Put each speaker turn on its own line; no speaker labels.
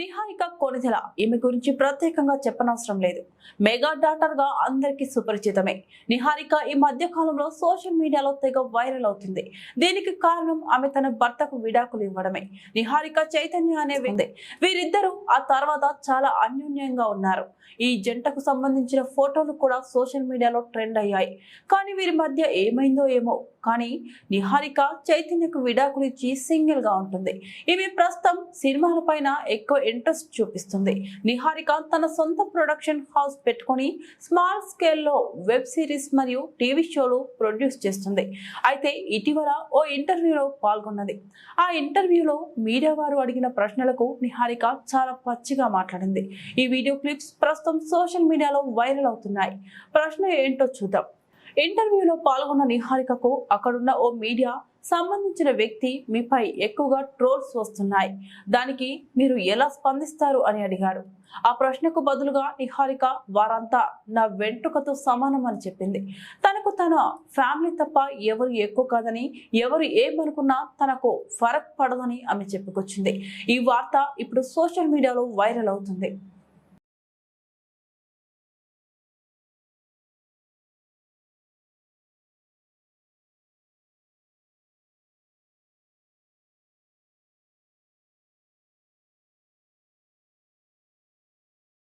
నిహారిక కొనిదెల. ఈమె గురించి ప్రత్యేకంగా చెప్పనవసరం లేదు. మెగా డాటర్గా అందరికీ సుపరిచితమే. నిహారిక ఈ మధ్య కాలంలో సోషల్ మీడియాలో తెగ వైరల్ అవుతుంది. దీనికి కారణం ఆమె తన భర్తకు విడాకులు ఇవ్వడమే. నిహారిక చైతన్య అనే ఉంది. వీరిద్దరూ ఆ తర్వాత చాలా అన్యోన్యంగా ఉన్నారు. ఈ జంటకు సంబంధించిన ఫోటోలు కూడా సోషల్ మీడియాలో ట్రెండ్ అయ్యాయి. కానీ వీరి మధ్య ఏమైందో ఏమో. కానీ నిహారిక చైతన్యకు విడాకులు ఇచ్చి సింగిల్గా ఉంటుంది. ఈమె ప్రస్తుతం సినిమాల పైన ఎక్కువ ఇంట్రెస్ట్ చూపిస్తుంది. నిహారిక తన సొంత ప్రొడక్షన్ హౌస్ పెట్టుకొని స్మాల్ స్కేల్లో వెబ్ సిరీస్ మరియు టీవీ షోలు ప్రొడ్యూస్ చేస్తుంది. అయితే ఇటీవల ఓ ఇంటర్వ్యూలో పాల్గొన్నది. ఆ ఇంటర్వ్యూలో మీడియా వారు అడిగిన ప్రశ్నలకు నిహారిక చాలా పచ్చిగా మాట్లాడింది. ఈ వీడియో క్లిప్స్ ప్రస్తుతం సోషల్ మీడియాలో వైరల్ అవుతున్నాయి. ప్రశ్న ఏంటో చూద్దాం. ఇంటర్వ్యూలో పాల్గొన్న నిహారికకు అక్కడున్న ఓ మీడియా సంబంధించిన వ్యక్తి మీపై ఎక్కువగా ట్రోల్స్ వస్తున్నాయి. దానికి మీరు ఎలా స్పందిస్తారు అని అడిగాడు. ఆ ప్రశ్నకు బదులుగా నిహారిక వారంతా నా వెంట్రుకతో సమానం అని చెప్పింది. తనకు తన ఫ్యామిలీ తప్ప ఎవరు ఎక్కువ కాదని ఎవరు ఏమనుకున్నా తనకు ఫరక్ పడదని ఆమె చెప్పుకొచ్చింది. ఈ వార్త ఇప్పుడు సోషల్ మీడియాలో వైరల్ అవుతుంది.